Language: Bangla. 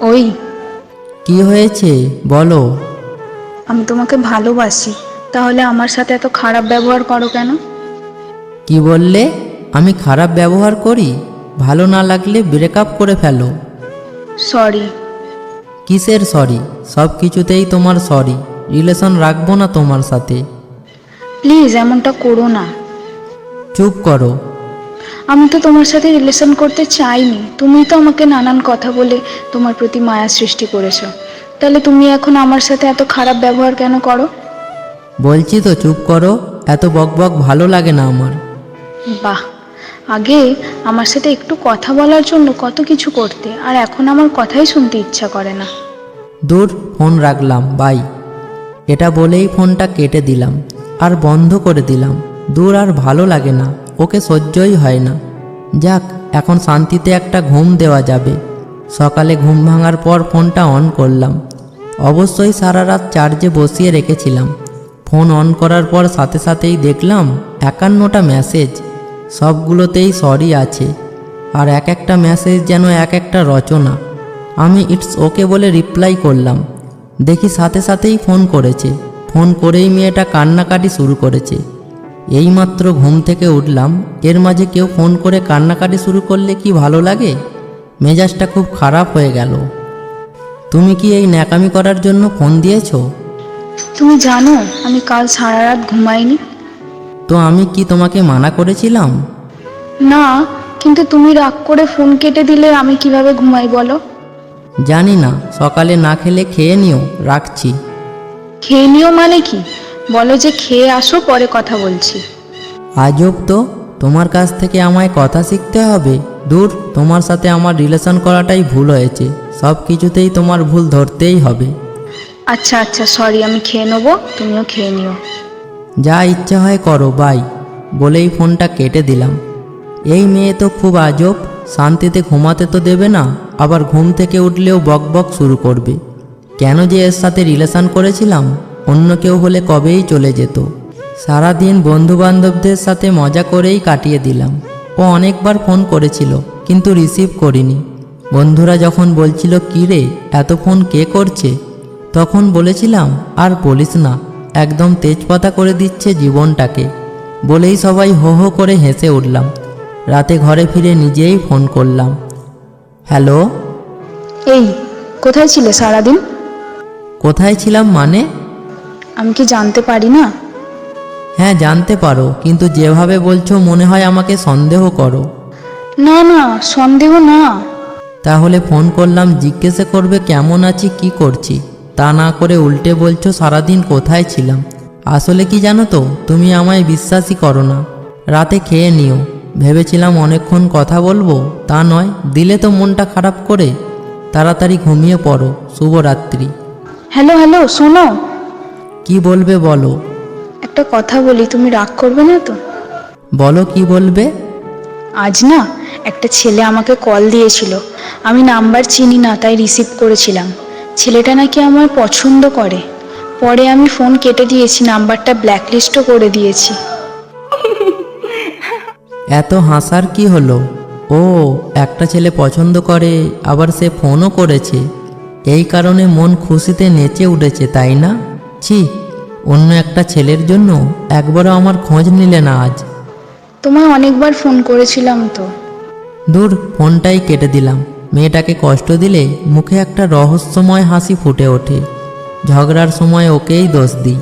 ওই কি হয়েছে? বলো। আমি তোমাকে ভালোবাসি। তাহলে আমার সাথে এত খারাপ ব্যবহার করো কেন? কি বললে? আমি খারাপ ব্যবহার করি? ভালো না লাগলে ব্রেকআপ করে ফেলো। সরি কিসের সরি সব কিছুতেই তোমার সরি রিলেশন রাখব না তোমার সাথে। প্লিজ এমনটা করো না। চুপ করো। আমি তো তোমার সাথে রিলেশন করতে চাইনি। তুমি তো আমাকে নানান কথা বলে তোমার প্রতি মায়া সৃষ্টি করেছ। তাহলে তুমি এখন আমার সাথে এত খারাপ ব্যবহার কেন করো? বলছি তো চুপ করো। এত বকবক ভালো লাগে না আমার। বাহ। আগে আমার সাথে একটু কথা বলার জন্য কত কিছু করতে আর এখন আমার কথাই শুনতে ইচ্ছা করে না। দূর ফোন রাখলাম বাই। এটা বলেই ফোনটা কেটে দিলাম আর বন্ধ করে দিলাম। দূর আর ভালো লাগে না। ওকে সহ্যই হয় না। যাক, এখন শান্তিতে একটা ঘুম দেওয়া যাবে। সকালে ঘুম ভাঙার পর ফোনটা অন করলাম। অবশ্যই সারা রাত চার্জে বসিয়ে রেখেছিলাম। ফোন অন করার পর সাথে সাথেই দেখলাম একান্নটা মেসেজ। সবগুলোতেই সরি আছে। আর এক একটা মেসেজ যেন এক একটা রচনা। আমি ইটস ওকে বলে রিপ্লাই করলাম। দেখি সাথে সাথেই ফোন করেছে। ফোন করেই মেয়েটা কান্নাকাটি শুরু করেছে। এইমাত্র ঘুম থেকে উঠলাম এর মাঝে কেউ ফোন করে কান্নাকাটি শুরু করলে কি ভালো লাগে? মেজাজটা খুব খারাপ হয়ে গেল। তুমি কি এই ন্যাকামি করার জন্য ফোন দিয়েছ? তুমি জানো আমি কাল সারা রাত ঘুমাইনি। তো আমি কি তোমাকে মানা করেছিলাম? না কিন্তু তুমি রাগ করে ফোন কেটে দিলে আমি কীভাবে ঘুমাই বলো? জানি না সকালে না খেলে খেয়ে নিও রাখছি। খেয়ে নিও মানে কি? বলো যে খেয়ে আসো পরে কথা বলছি। আজব তো তোমার কাছ থেকে আমায় কথা শিখতে হবে। দূর তোমার সাথে আমার রিলেশন করাটাই ভুল হয়েছে। সব কিছুতেই তোমার ভুল ধরতেই হবে। আচ্ছা আচ্ছা সরি আমি খেয়ে নেব তুমিও খেয়ে নিও। যা ইচ্ছা হয় করো বাই বলেই ফোনটা কেটে দিলাম। এই মেয়ে তো খুব আজব শান্তিতে ঘুমাতে তো দেবে না আবার ঘুম থেকে উঠলেও বক বক শুরু করবে। কেন যে এর সাথে রিলেশন করেছিলাম? অন্য কেউ হলে কবেই চলে যেত। সারাদিন বন্ধু বান্ধবদের সাথে মজা করেই কাটিয়ে দিলাম। ও অনেকবার ফোন করেছিল কিন্তু রিসিভ করিনি। বন্ধুরা যখন বলছিল কী রে এত ফোন কে করছে? তখন বলেছিলাম আর বলিস না একদম তেজপাতা করে দিচ্ছে জীবনটাকে। বলেই সবাই হো হো করে হেসে উঠলাম। রাতে ঘরে ফিরে নিজেই ফোন করলাম। হ্যালো? এই কোথায় ছিলে সারাদিন? কোথায় ছিলাম মানে? আমি কি জানতে পারি না? হ্যাঁ জানতে পারো কিন্তু যেভাবে বলছো মনে হয় আমাকে সন্দেহ করো। না না সন্দেহ না। তাহলে ফোন করলাম জিজ্ঞেসে করবে কেমন আছি কি করছি। তা না করে উল্টে বলছো সারাদিন কোথায় ছিলাম? আসলে কি জানো তো তুমি আমায় বিশ্বাসই করো না। রাতে খেয়ে নিও। ভেবেছিলাম অনেকক্ষণ কথা বলব তা নয় দিলে তো মনটা খারাপ করে। তাড়াতাড়ি ঘুমিয়ে পড়ো। শুভরাত্রি। হ্যালো হ্যালো শোনো। কি বলবে বলো। একটা কথা বলি তুমি রাগ করবে না তো? বলো কি বলবে। আজ না একটা ছেলে আমাকে কল দিয়েছিল। আমি নাম্বার চিনি না তাই রিসিভ করেছিলাম। ছেলেটা নাকি আমার পছন্দ করে। পরে আমি ফোন কেটে দিয়েছি নাম্বারটা ব্ল্যাকলিস্টও করে দিয়েছি। এত হাসার কি হলো? ও একটা ছেলে পছন্দ করে আবার সে ফোনও করেছে। এই কারণে মন খুশিতে নেচে উঠেছে তাই না? ছি। অন্য একটা ছেলের জন্য একবারও আমার খোঁজ নিলে না আজ। তোমায় অনেকবার ফোন করেছিলাম তো। দূর ফোনটাই কেটে দিলাম। মেয়েটাকে কষ্ট দিলে মুখে একটা রহস্যময় হাসি ফুটে ওঠে। ঝগড়ার সময় ওকেই দোষ দিই।